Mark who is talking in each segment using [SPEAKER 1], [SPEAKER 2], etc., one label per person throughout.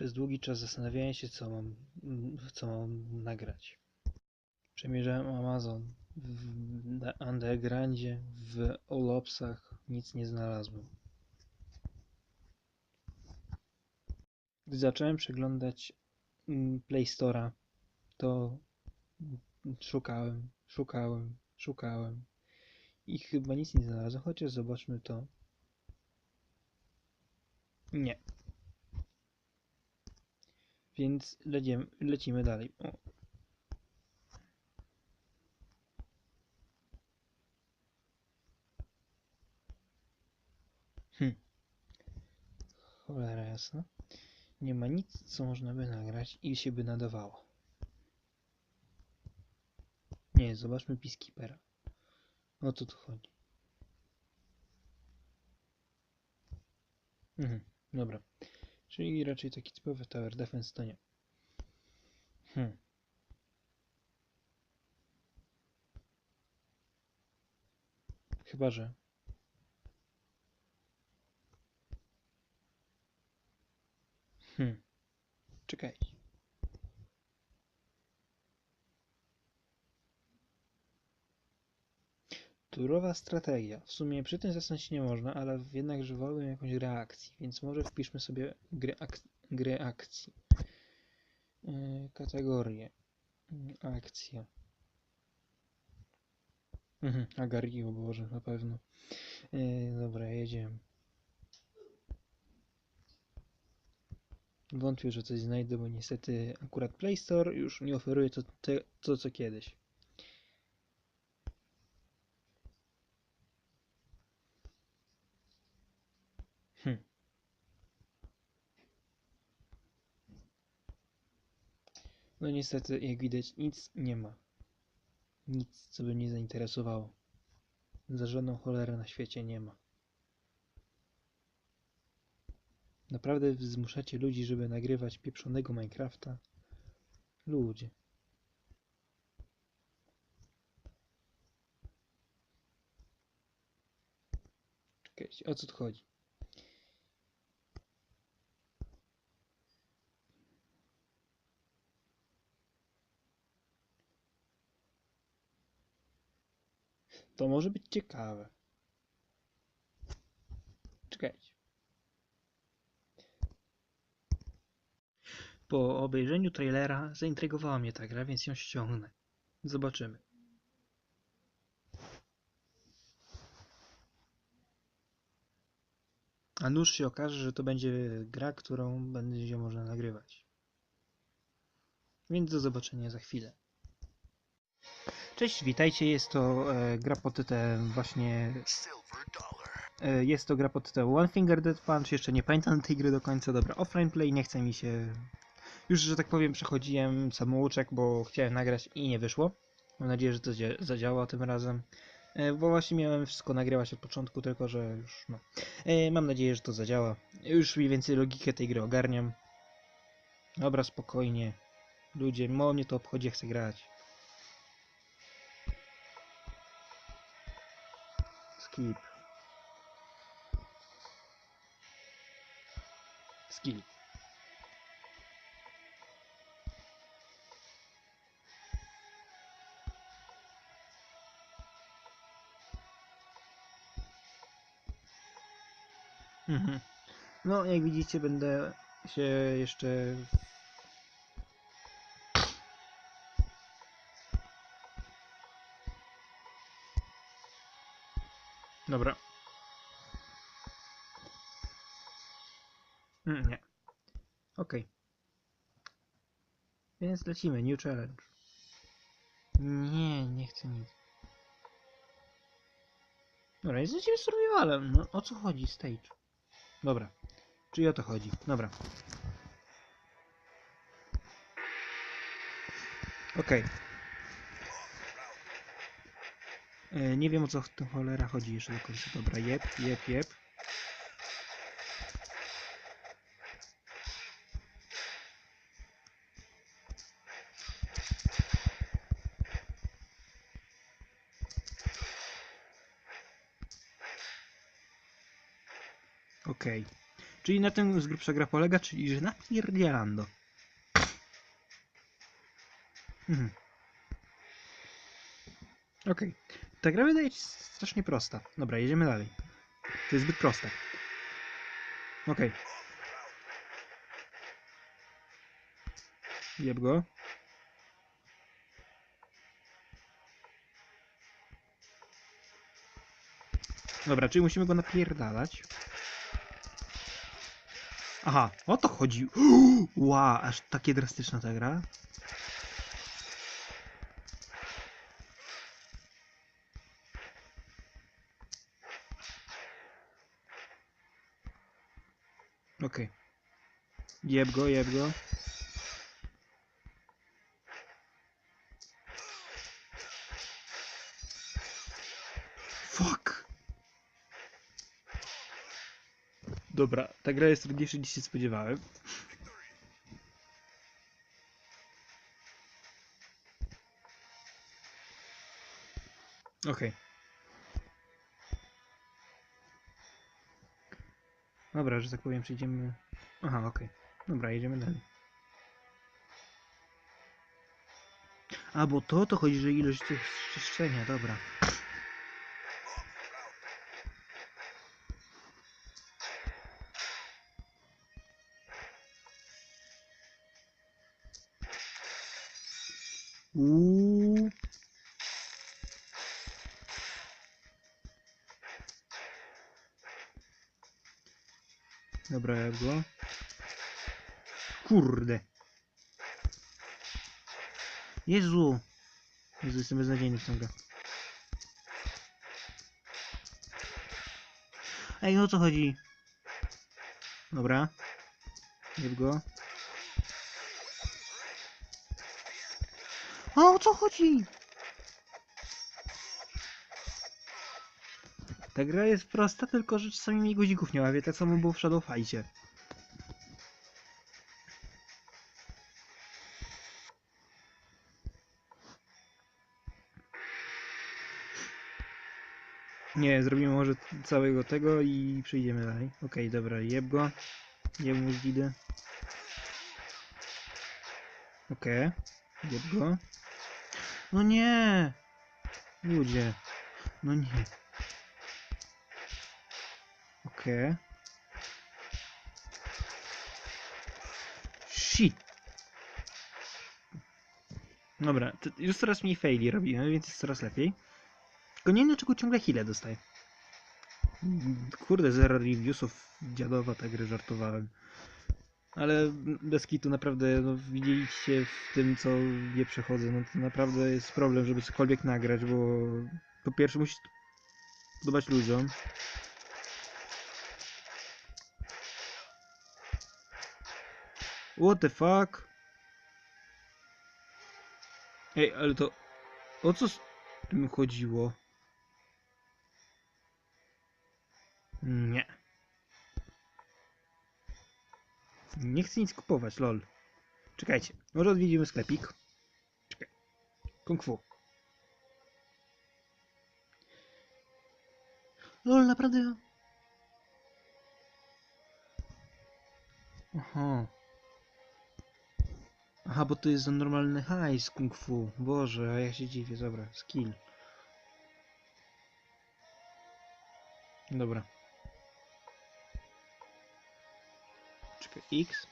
[SPEAKER 1] Przez długi czas zastanawiałem się, co mam, co mam nagrać. Przemierzałem Amazon, w Undergroundzie, w Olopsach, nic nie znalazłem. Gdy zacząłem przeglądać mm, Play Store'a, to szukałem, szukałem, szukałem i chyba nic nie znalazłem, chociaż zobaczmy to. Nie. Więc lecimy, lecimy dalej. O. Hm. Cholera jasna. Nie ma nic, co można by nagrać i się by nadawało. Nie, zobaczmy Peacekeepera. O co tu chodzi? Mhm, dobra. Czyli raczej taki typowy Tower Defense to nie. Hmm. Chyba, że... Hmm. Czekajcie. Turowa strategia. W sumie przy tym zasnąć się nie można, ale jednakże wolałbym jakąś grę akcji, więc może wpiszmy sobie gry, ak gry akcji. Yy, kategorie. Yy, akcja. Mhm, Agari, o Boże, na pewno. Yy, dobra, jedziemy. Wątpię, że coś znajdę, bo niestety akurat Play Store już nie oferuje to, te, to co kiedyś. Hm. No niestety, jak widać, nic nie ma. Nic, co by mnie zainteresowało. Za żadną cholerę na świecie nie ma. Naprawdę zmuszacie ludzi, żeby nagrywać pieprzonego Minecrafta? Ludzie. Czekajcie, o co tu chodzi? To może być ciekawe. Czekajcie. Po obejrzeniu trailera zaintrygowała mnie ta gra, więc ją ściągnę. Zobaczymy. A nuż się okaże, że to będzie gra, którą będzie można nagrywać. Więc do zobaczenia za chwilę. Cześć, witajcie. Jest to e, gra pod tytułem właśnie. E, jest to gra pod tytułem One Finger Dead Punch. Jeszcze nie pamiętam tej gry do końca. Dobra, offline play. Nie chce mi się. Już, że tak powiem, przechodziłem samouczek, bo chciałem nagrać i nie wyszło. Mam nadzieję, że to zia- zadziała tym razem. E, bo właśnie miałem wszystko nagrywać od początku, tylko że już no. E, mam nadzieję, że to zadziała. Już mniej więcej logikę tej gry ogarniam. Dobra, spokojnie. Ludzie, mało mnie to obchodzi, chcę grać. Skip. Skip. Mhm. No, jak widzicie, będę się jeszcze Dobra. Mm, nie. Okej. Więc lecimy. New challenge. Nie, nie chcę nic. Dobra, jest z survivalem. No o co chodzi? Stage. Dobra. Czyli o to chodzi. Dobra. Okej. E, Nie wiem o co w tym cholera chodzi jeszcze do końca. Dobra, jep, jep, jep. Okej. Czyli na tym z grubsza gra polega, czyli że napierdzielando. Mhm. Okej. Ta gra wydaje się strasznie prosta. Dobra, jedziemy dalej. To jest zbyt proste. Okej. Jeb go. Dobra, czyli musimy go napierdalać. Aha, o to chodzi. Ła, aż takie drastyczna ta gra. Jeb go, jeb go. Fuck! Dobra, ta gra jest trudniejsza niż się spodziewałem. Okej. Dobra, że tak powiem, przejdziemy... Aha, okej. Dobra, jedziemy dalej. A, bo to to chodzi, że ilość tych czyszczenia, dobra. Uuu. Dobra, jak go. Kurde. Jezu. Jezu, jestem beznadziejny w tą grę. Ej, o co chodzi? Dobra. Jeb go. A o co chodzi? Ta gra jest prosta, tylko że czasami mi guzików nie ławie, tak samo było w Shadow. Nie, zrobimy może całego tego i przejdziemy dalej. Okej, dobra, jeb go. Jeb mu z gidy. Okej, jeb go. No nie! Ludzie. No nie. Okej. Shit. Dobra, już coraz mniej faili robimy, więc jest coraz lepiej. Tylko nie wiem dlaczego ciągle healę dostaję. Kurde, zero reviewsów dziadowa ta gry żartowałem. Ale bez kitu naprawdę, no widzieliście w tym co nie przechodzę, no to naprawdę jest problem, żeby cokolwiek nagrać, bo po pierwsze musi podobać ludziom. What the fuck? Ej, ale to... O co z tym chodziło? Nie. Nie chcę nic kupować, lol. Czekajcie, może odwiedzimy sklepik. Czekaj. Kung Fu. Lol, naprawdę... Aha. Aha, bo to jest za normalny hajs kung fu. Boże, a ja się dziwię. Dobra, skill. Dobra. X.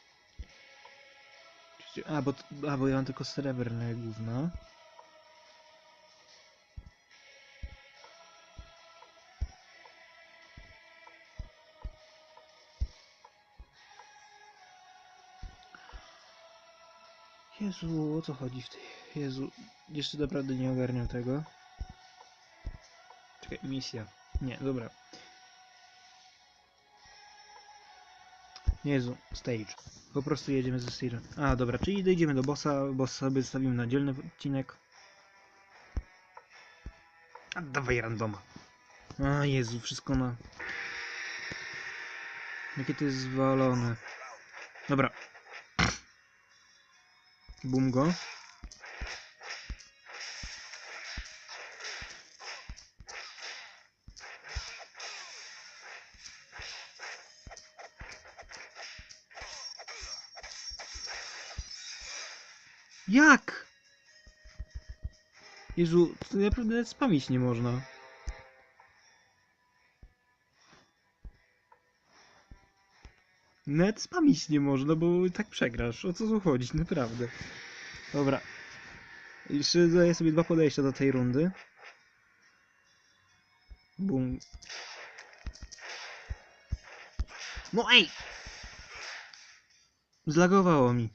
[SPEAKER 1] A, bo, a, bo ja mam tylko srebrne gówno. Jezu, o co chodzi w tej... Jezu, jeszcze naprawdę nie ogarniam tego. Czekaj, misja. Nie, dobra. Jezu, stage. Po prostu jedziemy ze stage'em. A, dobra, czyli dojdziemy do bossa, boss sobie zostawimy na dzielny odcinek. A, dawaj randoma. A, Jezu, wszystko na... Jakie to jest zwalone. Dobra. Bum go. Jak? Jezu, to naprawdę spamić nie można. Net spamić nie można, bo tak przegrasz. O co tu chodzi, naprawdę. Dobra. Jeszcze daję sobie dwa podejścia do tej rundy. Bum. No ej! Zlagowało mi.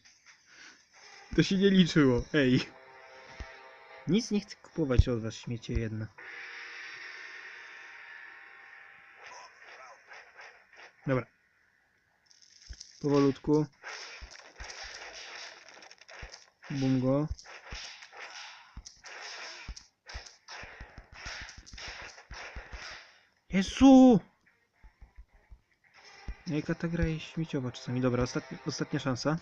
[SPEAKER 1] To się nie liczyło, ej. Nic nie chcę kupować od was, śmiecie jedne. Dobra. Powolutku. Bum go. Jezu! Jaka ta gra jest śmieciowa czasami. Dobra, ostatnia, ostatnia szansa.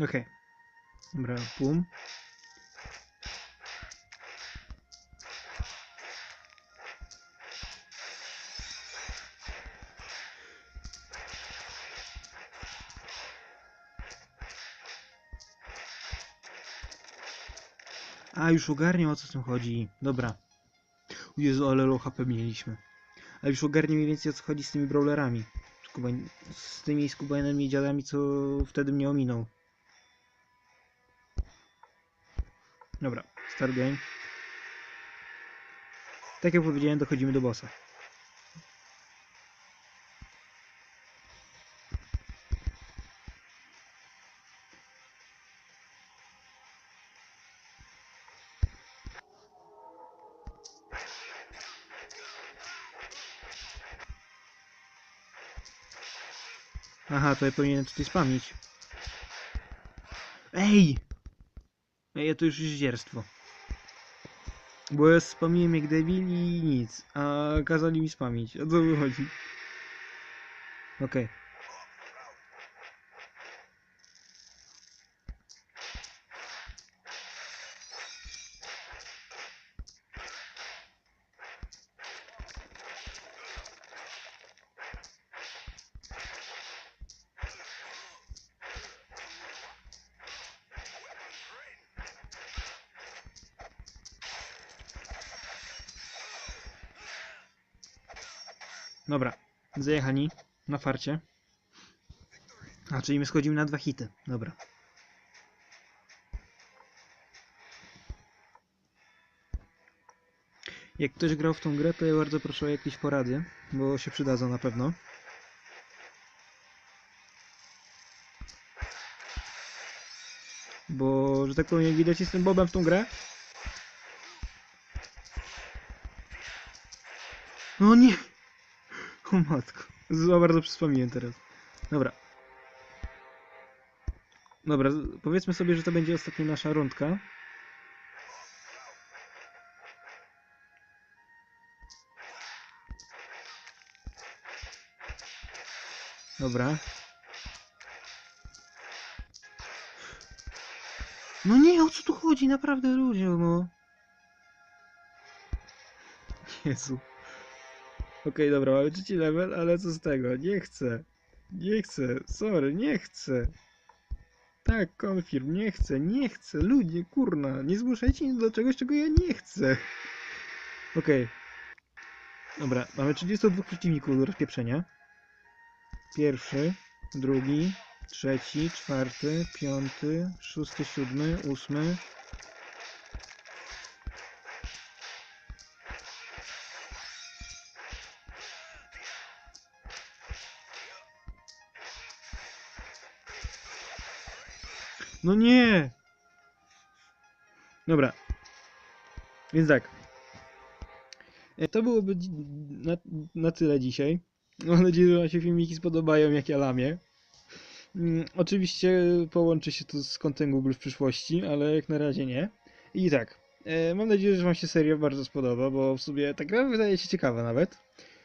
[SPEAKER 1] Okej. Dobra, pum. A, już ogarniam o co w tym chodzi. Dobra. Jezu, ale low HP mieliśmy. Ale już ogarniam mniej więcej o co chodzi z tymi brawlerami. Z, z tymi skubanymi dziadami, co wtedy mnie ominął. Dobra, start game. Tak jak powiedziałem, dochodzimy do bossa. Aha, to ja powinienem tutaj spamić. Ej! Ej, to już zdzierstwo. Bo ja spamiłem jak debil i nic, a kazali mi spamić. O co wychodzi? Okej. Dobra, zajechani na farcie. A, czyli my schodzimy na dwa hity. Dobra. Jak ktoś grał w tą grę, to ja bardzo proszę o jakieś porady, bo się przydadzą na pewno. Bo, że tak powiem, jak widać, jestem Bobem w tą grę. No nie! Matko, za bardzo przyspomniałem teraz. Dobra. Dobra, powiedzmy sobie, że to będzie ostatnia nasza rundka. Dobra. No nie, o co tu chodzi? Naprawdę ludzie, no. Jezu. Okej, dobra, mamy trzeci level, ale co z tego? Nie chcę. Nie chcę. Sorry, nie chcę. Tak, confirm, nie chcę, nie chcę. Ludzie, kurna, nie zmuszajcie mnie do czegoś, czego ja nie chcę. Okej. Dobra, mamy 32 przeciwników do rozpieprzenia. Pierwszy, drugi, trzeci, czwarty, piąty, szósty, siódmy, ósmy. No nie! Dobra. Więc tak. E, To byłoby na, na tyle dzisiaj. Mam nadzieję, że Wam się filmiki spodobają, jak ja lamię. Mm, Oczywiście połączy się to z kontem Google w przyszłości, ale jak na razie nie. I tak. e, Mam nadzieję, że Wam się seria bardzo spodoba, bo w sumie ta gra wydaje się ciekawa nawet.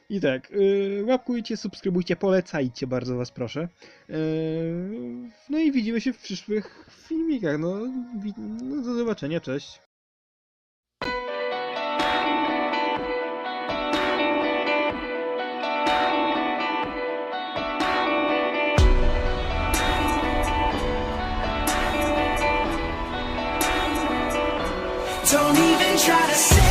[SPEAKER 1] I tak, yy, łapkujcie, subskrybujcie, polecajcie, bardzo was proszę. Yy, no i widzimy się w przyszłych filmikach. No, no do zobaczenia, cześć.
[SPEAKER 2] Don't even try to